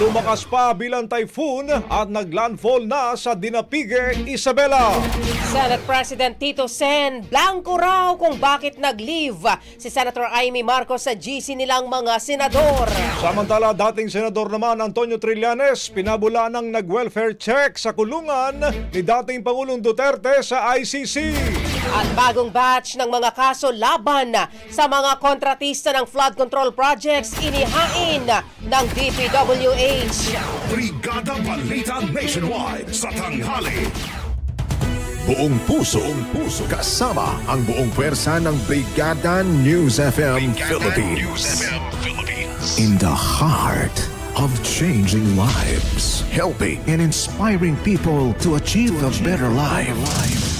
lumakas pa bilang typhoon at naglandfall na sa Dinapige, Isabela. Senate President Tito Sen, blanco raw kung bakit nag-leave si Senator Amy Marcos sa GC nilang mga senador. Samantala, dating senador naman Antonio Trillanes, pinabula ng nag-welfare check sa kulungan ni dating Pangulong Duterte sa ICC. At bagong batch ng mga kaso laban sa mga kontratista ng flood control projects inihain ng DPWH. Brigada Balita Nationwide. Sa tanghali. Buong puso, buong puso, kasama ang buong pwersa ng Brigada News FM Philippines. In the heart of changing lives, helping and inspiring people to achieve a better life.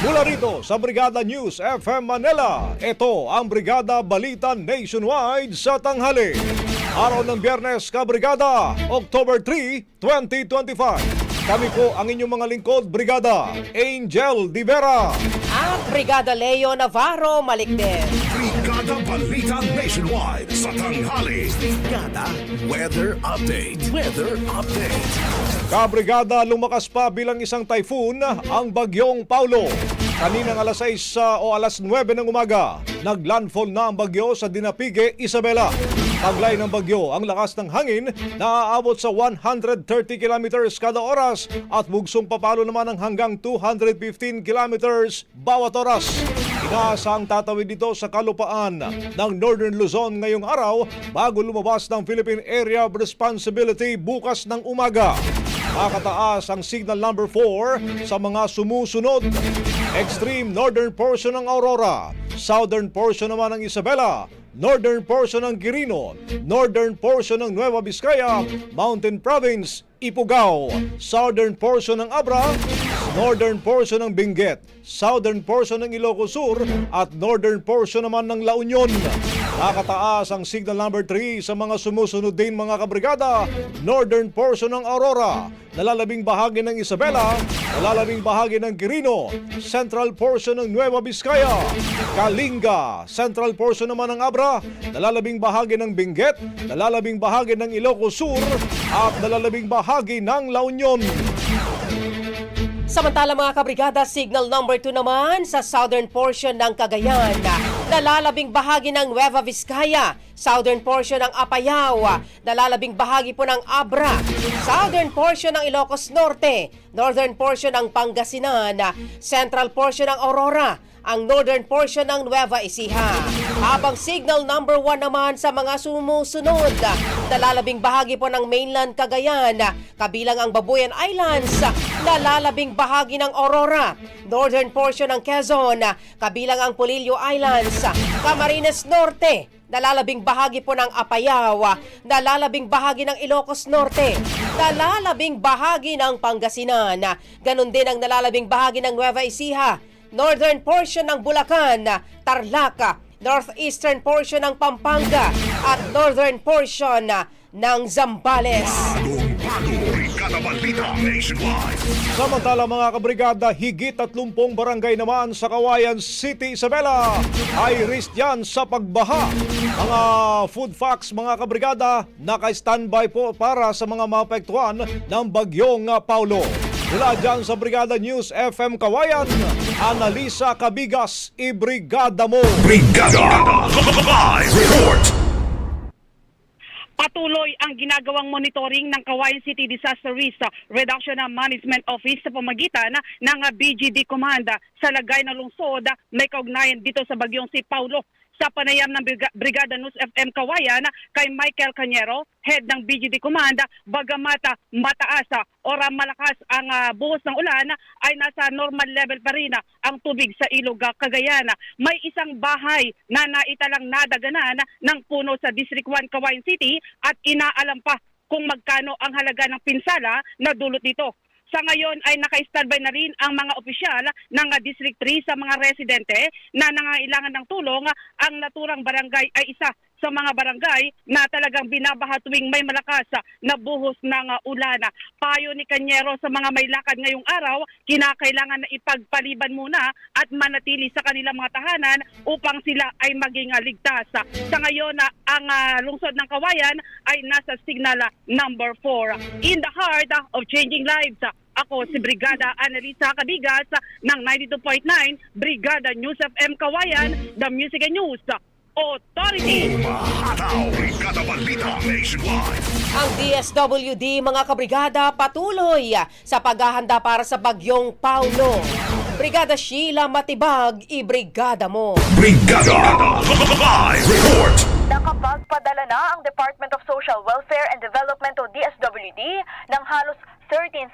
Mula rito sa Brigada News FM Manila, ito ang Brigada Balita Nationwide sa tanghali. Araw ng Biyernes, Kabrigada, October 3, 2025. Kami po ang inyong mga lingkod, Brigada Angel Divera. At Brigada Leo Navarro Malikden. Brigada Balita Nationwide. Sa tanghali. Brigada Weather Update. Weather Update. Kabrigada lumakas pa bilang isang typhoon ang bagyong Paulo. Kaninang alas 6 uh, o alas 9 ng umaga, naglandfall na ang bagyo sa Dinapige, Isabela. Taglay ng bagyo ang lakas ng hangin na aabot sa 130 kilometers kada oras at bugsong papalo naman ng hanggang 215 kilometers bawat oras. Inaasang tatawid dito sa kalupaan ng Northern Luzon ngayong araw bago lumabas ng Philippine Area of Responsibility bukas ng umaga. Makataas ang signal number 4 sa mga sumusunod. Extreme northern portion ng Aurora, southern portion naman ng Isabela, northern portion ng Quirino, northern portion ng Nueva Vizcaya, Mountain Province, Ipugao, southern portion ng Abra, northern portion ng Benguet, southern portion ng Ilocos Sur. At northern portion naman ng La Union. Nakataas ang signal number 3 sa mga sumusunod din mga kabrigada, northern portion ng Aurora, nalalabing bahagi ng Isabela, nalalabing bahagi ng Quirino, central portion ng Nueva Vizcaya, Kalinga, central portion naman ng Abra, nalalabing bahagi ng Benguet, nalalabing bahagi ng Ilocos Sur. At nalalabing bahagi ng La Union. Samantala mga kabrigada, signal number 2 naman sa southern portion ng Cagayan. Nalalabing bahagi ng Nueva Vizcaya, southern portion ng Apayao, nalalabing bahagi po ng Abra, southern portion ng Ilocos Norte, northern portion ng Pangasinan, central portion ng Aurora, ang northern portion ng Nueva Ecija. Habang signal number 1 naman sa mga sumusunod, nalalabing bahagi po ng mainland Cagayan, kabilang ang Babuyan Islands, nalalabing bahagi ng Aurora, northern portion ng Quezon, kabilang ang Polillo Islands, Camarines Norte, nalalabing bahagi po ng Apayao, nalalabing bahagi ng Ilocos Norte, nalalabing bahagi ng Pangasinan, ganun din ang nalalabing bahagi ng Nueva Ecija, northern portion ng Bulacan, Tarlac, northeastern portion ng Pampanga, at northern portion ng Zambales. Bagong Brigada Balita Nationwide. Samantala mga kabrigada, higit 30 barangay naman sa Kawayan City, Isabela ay risk yan sa pagbaha. Mga food facts mga kabrigada, naka-standby po para sa mga maapektuhan ng bagyong ah, Paulo. Mula dyan sa Brigada News FM Kawayan, Analisa Kabigas, ibrigada mo! Brigada Live Report. Patuloy ang ginagawang monitoring ng Kawayan City Disaster Risk Reduction and Management Office sa pamagitan ng BGD Command. Sa lagay ng lungsod may kaugnayan dito sa bagyong si Paulo sa panayam ng Briga- Brigada News FM Kawayan kay Michael Cañero, head ng BGD Command, bagamat ah, mataas ah, o ah, malakas ang buhos ng ulan ay nasa normal level pa rin ang tubig sa ilog Cagayan. May isang bahay na naitalang nadaganan ng puno sa District 1 Kawayan City at inaalam pa kung magkano ang halaga ng pinsala na dulot nito. Sa ngayon ay naka-standby na rin ang mga opisyal ng District 3 sa mga residente na nangangailangan ng tulong. Ang naturang barangay ay isa sa mga barangay na talagang binabaha tuwing may malakas na buhos ng ulan. Payo ni Kanyero sa mga may lakad ngayong araw, kinakailangan na ipagpaliban muna at manatili sa kanilang mga tahanan upang sila ay maging ligtas. Sa ngayon, ang uh, lungsod ng Kawayan ay nasa signal number 4. In the heart of changing lives, ako si Brigada Annalisa Cabigas ng 92.9 Brigada News FM Kawayan, The Music and News Authority. Mahataw Brigada Balita Nationwide. Ang DSWD mga kabrigada patuloy sa paghahanda para sa bagyong Paulo. Brigada Sheila Matibag, ibrigada mo. Brigada Live Report. Nakapagpadala na ang Department of Social Welfare and Development o DSWD ng halos 13,000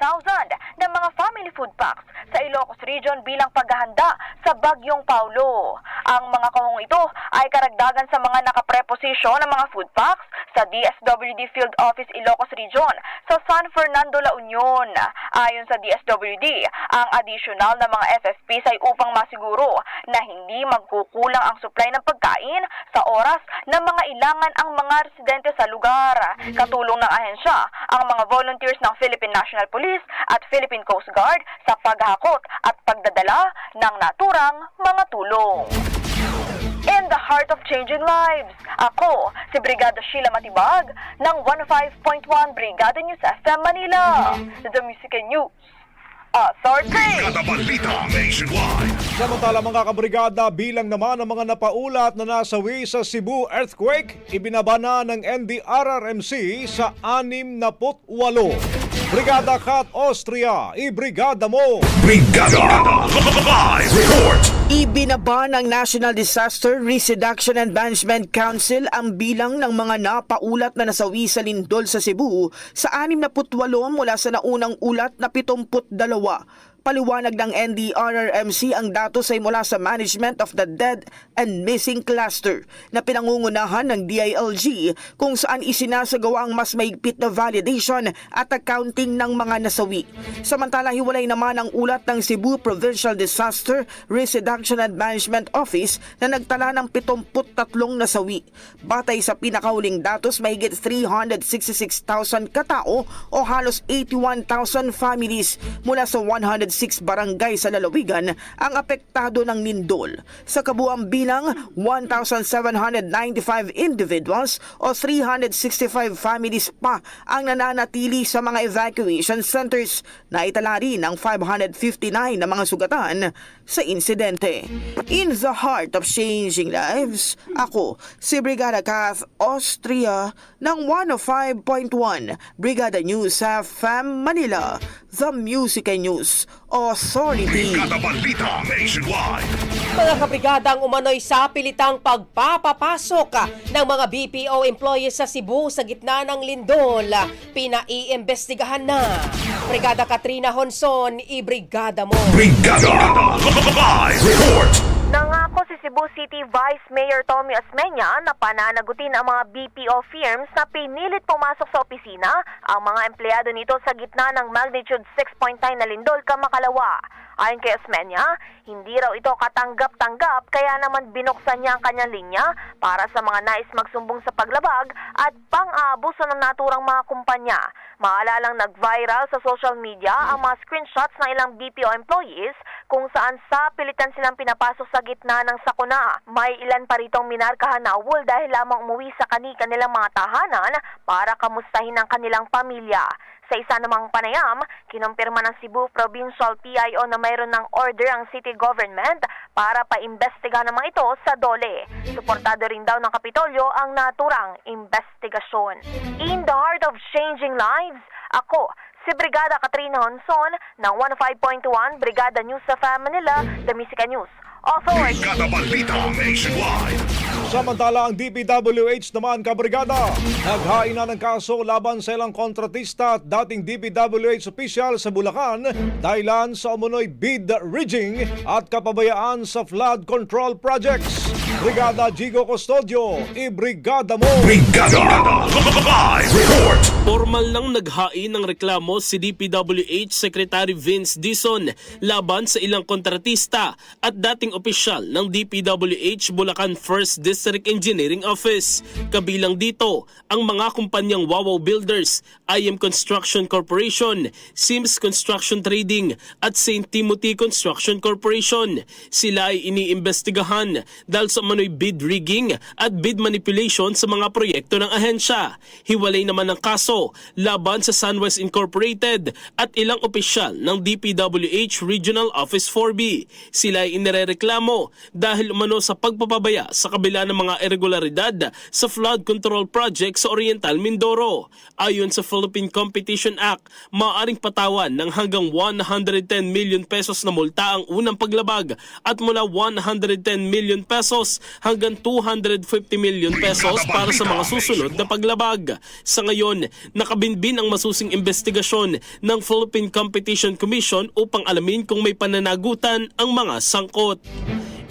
ng mga family food packs sa Ilocos Region bilang paghahanda sa Bagyong Paulo. Ang mga kahong ito ay karagdagan sa mga nakapreposisyon ng mga food packs sa DSWD Field Office Ilocos Region sa San Fernando, La Union. Ayon sa DSWD, ang additional na mga FFPs ay upang masiguro na hindi magkukulang ang supply ng pagkain sa oras na mga ilangan ang mga residente sa lugar. Katulong ng ahensya ang mga volunteers ng Philippine National Police at Philippine Coast Guard sa paghakot at pagdadala ng naturang mga tulong. In the heart of changing lives, ako si Brigada Sheila Matibag ng 15.1 Brigada News FM Manila. The Music and News Authority. Brigada Balita Nationwide. Samantala mga kabrigada, bilang naman ang mga napaulat na nasawi sa Cebu earthquake, ibinaba na ng NDRRMC sa 68. Brigada Kat Austria, ibrigada mo! Brigada Live Report. Ibinaba ng National Disaster Risk Reduction and Management Council ang bilang ng mga napaulat na nasawi sa lindol sa Cebu sa 68 mula sa naunang ulat na 72. Paliwanag ng NDRRMC ang datos ay mula sa Management of the Dead and Missing Cluster na pinangungunahan ng DILG kung saan isinasagawa ang mas maigpit na validation at accounting ng mga nasawi. Samantala hiwalay naman ang ulat ng Cebu Provincial Disaster Risk Reduction and Management Office na nagtala ng 73 nasawi. Batay sa pinakahuling datos, mahigit 366,000 katao o halos 81,000 families mula sa 106 barangay sa lalawigan ang apektado ng lindol. Sa kabuang bilang, 1,795 individuals o 365 families pa ang nananatili sa mga evacuation centers na itala rin ang 559 na mga sugatan sa insidente. In the heart of changing lives, ako si Brigada Kath Austria ng 105.1 Brigada News FM Manila, The Music and News Authority. Brigada Balita Nationwide. Mga kabrigadang umano'y sa pilitang pagpapapasok ah, ng mga BPO employees sa Cebu sa gitna ng lindol. ah, Pinaiimbestigahan na. Brigada Katrina Honson, i-brigada mo. Brigada Live Report. Nangako si Cebu City Vice Mayor Tommy Osmeña na pananagutin ang mga BPO firms na pinilit pumasok sa opisina ang mga empleyado nito sa gitna ng magnitude 6.9 na lindol kamakalawa. Ayon kay Osmeña, hindi raw ito katanggap-tanggap kaya naman binuksan niya ang kanyang linya para sa mga nais magsumbong sa paglabag at pang-aabuso ng naturang mga kumpanya. Maalalang nag-viral sa social media ang mga screenshots ng ilang BPO employees kung saan sa pilitan silang pinapasok sa gitna ng sakuna. May ilan pa ritong minarkahan na awol dahil lamang umuwi sa kani-kanilang mga tahanan para kamustahin ang kanilang pamilya. Sa isa namang panayam, kinumpirma ng Cebu Provincial PIO na mayroon ng order ang city government para paimbestigahan naman ito sa dole. Suportado rin daw ng Kapitolyo ang naturang investigasyon. In the heart of changing lives, ako, si Brigada Katrina Honson ng 105.1 Brigada News sa Manila, The Music News Authority. Brigada Balita Nationwide. Samantala ang DPWH naman kabrigada, naghain na ng kaso laban sa ilang kontratista at dating DPWH official sa Bulacan dahilan sa umunoy bid rigging at kapabayaan sa flood control projects. Brigada Gigo Custodio, i-brigada mo! Brigada Live Report. Formal nang naghain ng reklamo si DPWH Secretary Vince Dison laban sa ilang kontratista at dating opisyal ng DPWH Bulacan 1st District Engineering Office. Kabilang dito ang mga kumpanyang Wawaw Builders, IM Construction Corporation, Sims Construction Trading at St. Timothy Construction Corporation. Sila ay iniimbestigahan dahil sa manoy bid rigging at bid manipulation sa mga proyekto ng ahensya. Hiwalay naman ang kaso laban sa Sunwest Incorporated at ilang opisyal ng DPWH Regional Office 4B. Sila ay inirereklamo dahil umano sa pagpapabaya sa kabila ng mga irregularidad sa flood control project sa Oriental Mindoro. Ayon sa Philippine Competition Act, maaaring patawan ng hanggang 110 million pesos na multa ang unang paglabag at mula 110 million pesos hanggang 250 million pesos para sa mga susunod na paglabag. Sa ngayon, nakabinbin ang masusing investigasyon ng Philippine Competition Commission upang alamin kung may pananagutan ang mga sangkot.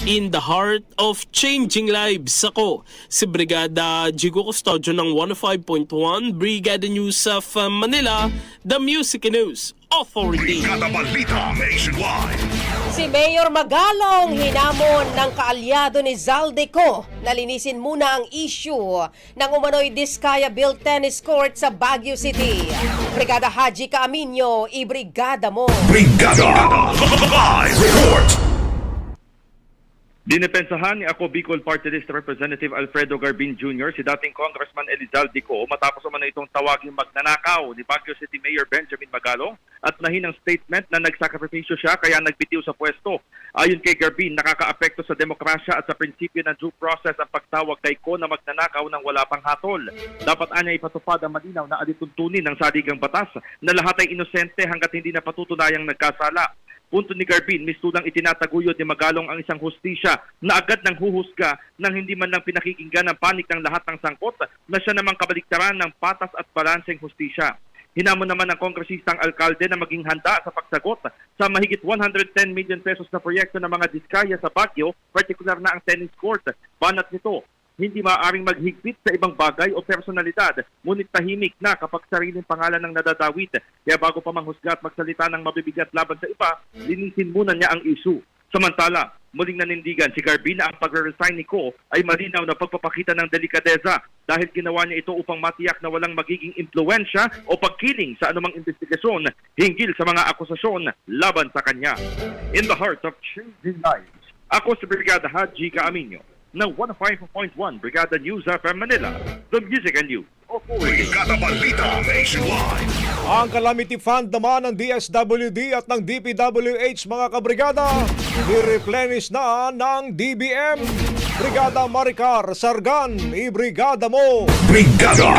In the heart of changing lives, ako si Brigada Jigo Custodio ng 105.1 Brigada News of uh, Manila, The Music News Authority. Brigada Balita Nationwide. Si Mayor Magalong hinamon ng kaalyado ni Zaldeco na linisin muna ang issue ng umano'y Diskaya Built Tennis Court sa Baguio City. Brigada Haji Kaaminyo, i-brigada mo. Brigada Live Report. Dinepensahan ni ako Bicol Party List Representative Alfredo Garbin Jr. si dating Congressman Elizalde Co. matapos umano itong tawaging magnanakaw ni Baguio City Mayor Benjamin Magalong at nahinang statement na nagsakripisyo siya kaya nagbitiw sa pwesto. Ayon kay Garbin, nakakaapekto sa demokrasya at sa prinsipyo ng due process ang pagtawag kay Ko na magnanakaw ng wala pang hatol. Dapat anya ipatupad ang malinaw na alituntunin ng saligang batas na lahat ay inosente hanggat hindi na patutunayang nagkasala. Punto ni Garbin, mistulang itinataguyod ni Magalong ang isang hustisya na agad nang huhusga nang hindi man lang pinakikinggan ang panig ng lahat ng sangkot na siya namang kabaliktaran ng patas at balanseng hustisya. Hinamon naman ng kongresistang alkalde na maging handa sa pagsagot sa mahigit 110 million pesos na proyekto ng mga diskaya sa Baguio, partikular na ang tennis court. Banat nito, hindi maaaring maghigpit sa ibang bagay o personalidad, ngunit tahimik na kapag sariling pangalan ng nadadawit. Kaya bago pa manghusga at magsalita ng mabibigat laban sa iba, linisin muna niya ang issue. Samantala, muling nanindigan si Garbi ang pag-resign ni Ko ay malinaw na pagpapakita ng delikadeza dahil ginawa niya ito upang matiyak na walang magiging impluensya o pagkiling sa anumang investigasyon hinggil sa mga akusasyon laban sa kanya. In the heart of changing lives, ako si Brigada Haji Kaaminyo ng 105.1 Brigada News FM Manila, the Music and News Authority. Brigada Balita Nationwide. Ang Calamity Fund naman ng DSWD at ng DPWH mga kabrigada, ni-replenish na ng DBM. Brigada Maricar Sargan, i-brigada mo! Brigada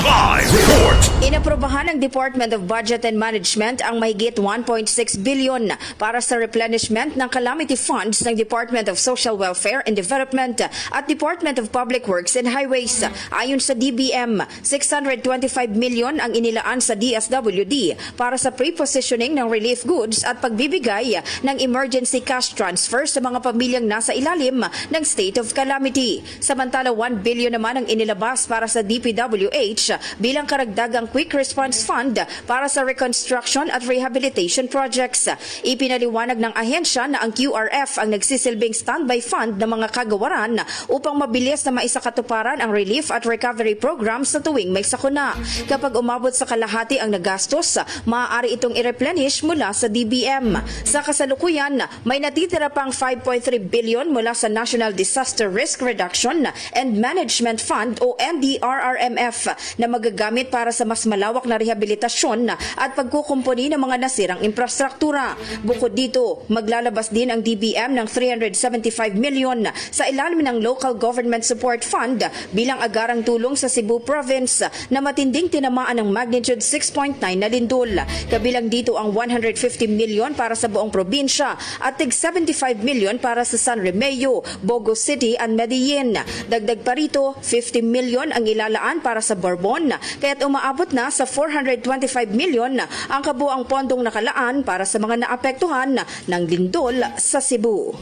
Live Report. Inaprobahan ng Department of Budget and Management ang mahigit 1.6 billion para sa replenishment ng calamity funds ng Department of Social Welfare and Development at Department of Public Works and Highways. Ayon sa DBM, 625 million ang inilaan sa DSWD para sa pre-positioning ng relief goods at pagbibigay ng emergency cash transfer sa mga pamilyang nasa ilalim ng state of calamity. Samantala 1 billion naman ang inilabas para sa DPWH bilang karagdagang quick response fund para sa reconstruction at rehabilitation projects. Ipinaliwanag ng ahensya na ang QRF ang nagsisilbing standby fund ng mga kagawaran upang mabilis na maisakatuparan ang relief at recovery program sa tuwing may sakuna. Kapag umabot sa kalahati ang nagastos, maaari itong i-replenish mula sa DBM. Sa kasalukuyan, may natitira pang 5.3 billion mula sa National Disaster Risk Reduction and Management Fund o NDRRMF na magagamit para sa mas malawak na rehabilitasyon at pagkukumpuni ng mga nasirang infrastruktura. Bukod dito, maglalabas din ang DBM ng 375 million sa ilalim ng Local Government Support Fund bilang agarang tulong sa Cebu Province na matinding tinamaan ng magnitude 6.9 na lindol. Kabilang dito ang 150 million para sa buong probinsya at tig 75 million para sa San Remeo, Bogo City at Medellin. Dagdag pa rito, 50 million ang ilalaan para sa Bourbon, kaya't umaabot na sa 425 million ang kabuang pondong nakalaan para sa mga naapektuhan ng lindol sa Cebu.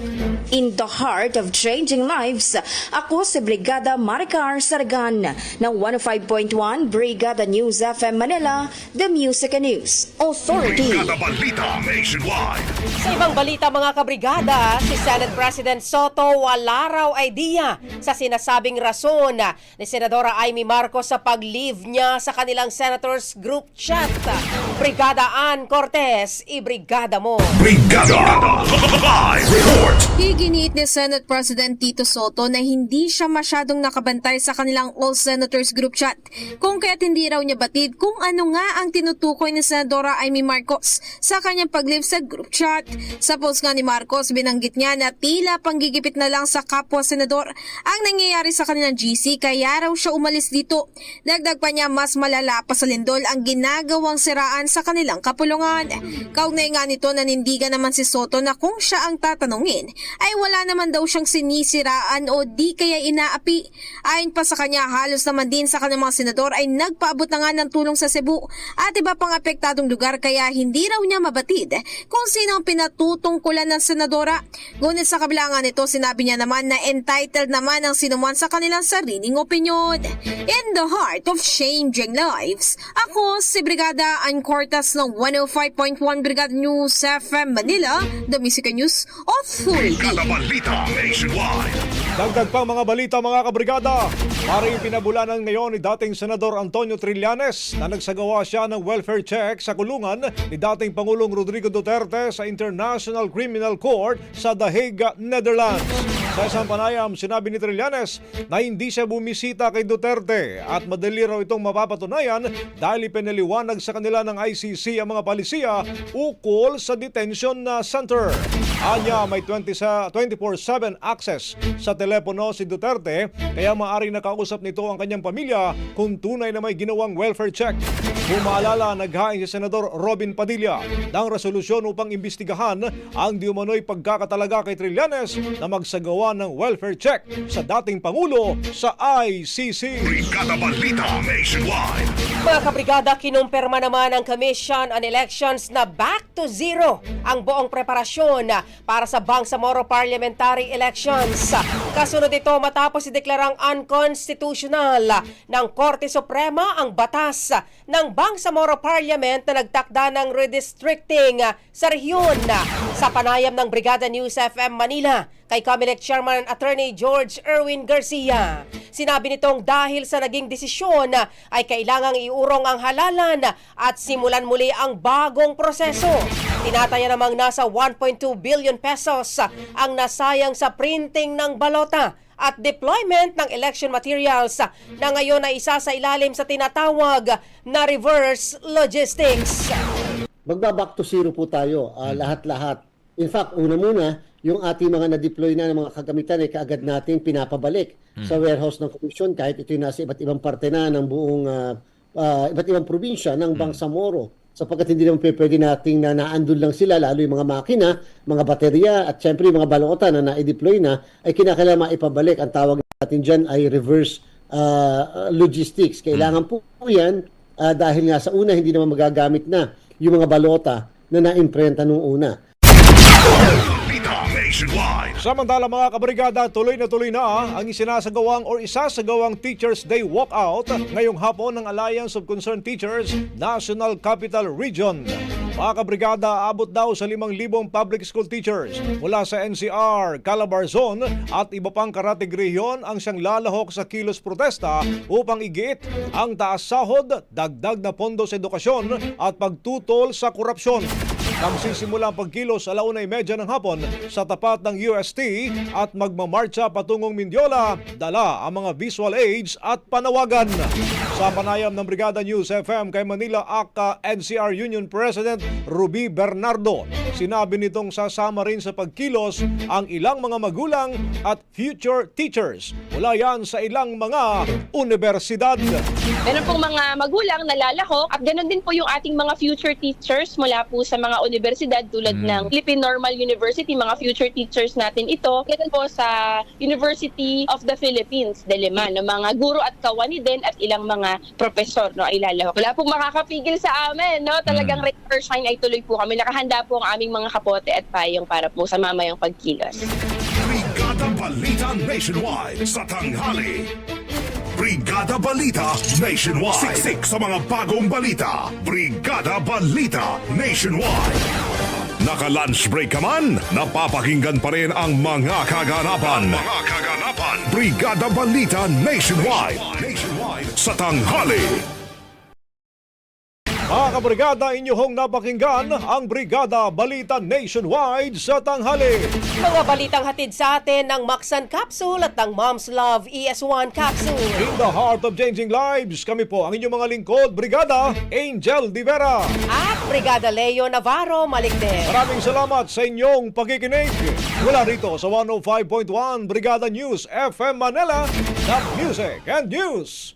In the heart of changing lives, ako si Brigada Maricar Sargan ng 105.1 Brigada News FM Manila, The Music and News Authority. Brigada Balita Nationwide. Sa ibang balita mga kabrigada, si Senate President Soto wala raw idea sa sinasabing rason ni Senadora Amy Marcos sa pag-leave niya sa kanilang Senators Group Chat. Brigada Ann Cortez, i-brigada mo. Brigada Live Report. Iginiit ni Senate President Tito Soto na hindi siya masyadong nakabantay sa kanilang All Senators Group Chat kung kaya't hindi raw niya batid kung ano nga ang tinutukoy ni Senadora Amy Marcos sa kanyang pag-live sa group chat. Sa post nga ni Marcos, binanggit niya na tila panggigipit na lang sa kapwa senador ang nangyayari sa kanilang GC kaya raw siya umalis dito. Dagdag pa niya mas malala pa sa lindol ang ginagawang siraan sa kanilang kapulungan. Kaugnay nga nito nanindigan naman si Soto na kung siya ang tatanungin ay wala naman daw siyang sinisiraan o di kaya inaapi. Ayon pa sa kanya halos naman din sa kanyang mga senador ay nagpaabot na nga ng tulong sa Cebu at iba pang apektadong lugar kaya hindi raw niya mabatid kung sino ang pinatutungkulan ng senadora. Ngunit sa kabila nga nito sinabi niya naman na entitled naman ang sinuman sa kanilang sariling opinyon. In the heart of changing lives, ako si Brigada Ann Cortas ng 105.1 Brigada News FM Manila, The Music News Authority. Brigada Balita Nationwide. Dagdag pang mga balita mga kabrigada. Maring pinabulanan ngayon ni dating Senador Antonio Trillanes na nagsagawa siya ng welfare check sa kulungan ni dating Pangulong Rodrigo Duterte sa International Criminal Court sa The Hague, Netherlands. Sa isang sinabi ni Trillanes na hindi siya bumisita kay Duterte at madali raw itong mapapatunayan dahil ipinaliwanag sa kanila ng ICC ang mga palisiya ukol sa detention center. Anya may 20 sa 24/7 access sa telepono si Duterte kaya maaari nakausap nito ang kanyang pamilya kung tunay na may ginawang welfare check. Kung maalala, naghain si Senador Robin Padilla ng resolusyon upang imbestigahan ang di umano'y pagkakatalaga kay Trillanes na magsagawa gumawa ng welfare check sa dating Pangulo sa ICC. Brigada Balita Nationwide. Mga kabrigada, kinumpirma naman ng Commission on Elections na back to zero ang buong preparasyon para sa Bangsamoro Parliamentary Elections. Kasunod ito matapos ideklarang unconstitutional ng Korte Suprema ang batas ng Bangsamoro Parliament na nagtakda ng redistricting sa rehiyon. Sa panayam ng Brigada News FM Manila, kay Comelec Chairman Attorney George Erwin Garcia. Sinabi nitong dahil sa naging desisyon ay kailangang iurong ang halalan at simulan muli ang bagong proseso. Tinataya namang nasa 1.2 billion pesos ang nasayang sa printing ng balota at deployment ng election materials na ngayon ay isa sa ilalim sa tinatawag na reverse logistics. magba-back to zero po tayo, ah, lahat-lahat. In fact, una muna, yung ating mga na-deploy na ng mga kagamitan ay kaagad nating pinapabalik sa warehouse ng komisyon kahit ito nasa iba't ibang parte na ng buong ah, ah, iba't ibang probinsya ng Bangsamoro sapagkat hindi naman pwede nating na naandun lang sila lalo yung mga makina, mga baterya at syempre yung mga balota na na-deploy na ay kinakailangan maipabalik. Ang tawag natin dyan ay reverse ah, logistics. Kailangan po yan ah, dahil nga sa una hindi naman magagamit na yung mga balota na na-imprenta nung una. Nationwide. Samantala mga kabrigada, tuloy na tuloy na ang isinasagawang or isasagawang Teachers Day Walkout ngayong hapon ng Alliance of Concerned Teachers National Capital Region. Mga kabrigada, abot daw sa 5,000 public school teachers mula sa NCR, Calabar Zone at iba pang karatig rehiyon ang siyang lalahok sa kilos protesta upang igiit ang taas sahod, dagdag na pondo sa edukasyon at pagtutol sa korupsyon. Magsisimula ang pagkilos alauna ay medya ng hapon sa tapat ng UST at magmamarcha patungong Mindiola, dala ang mga visual aids at panawagan. Sa panayam ng Brigada News FM kay Manila ACA NCR Union President Ruby Bernardo, sinabi nitong sasama rin sa pagkilos ang ilang mga magulang at future teachers mula yan sa ilang mga universidad. Meron pong mga magulang na lalahok at ganoon din po yung ating mga future teachers mula po sa mga universidad tulad ng Philippine Normal University, mga future teachers natin ito. Ganun po sa University of the Philippines, Diliman, no, mga guro at kawani din at ilang mga profesor no, ay lalahok. Wala pong makakapigil sa amin. No? Talagang mm. shine ay tuloy po kami. Nakahanda po ang aming mga kapote at payong para po sa mamayang pagkilos. Brigada Balita Nationwide sa tanghali. Brigada Balita Nationwide. Siksik sa mga bagong balita. Brigada Balita Nationwide. Naka-lunch break ka man, napapakinggan pa rin ang mga kaganapan. Mga kaganapan. Brigada Balita Nationwide. Nationwide sa tanghali. Mga kabrigada, inyong napakinggan ang Brigada Balita Nationwide sa tanghali. Mga balitang hatid sa atin ng Maxan Capsule at ng Mom's Love ES1 Capsule. In the heart of changing lives, kami po ang inyong mga lingkod, Brigada Angel Di Vera. At Brigada Leo Navarro Maligde. Maraming salamat sa inyong pakikinig. Mula rito sa 105.1 Brigada News FM Manila, the Music and News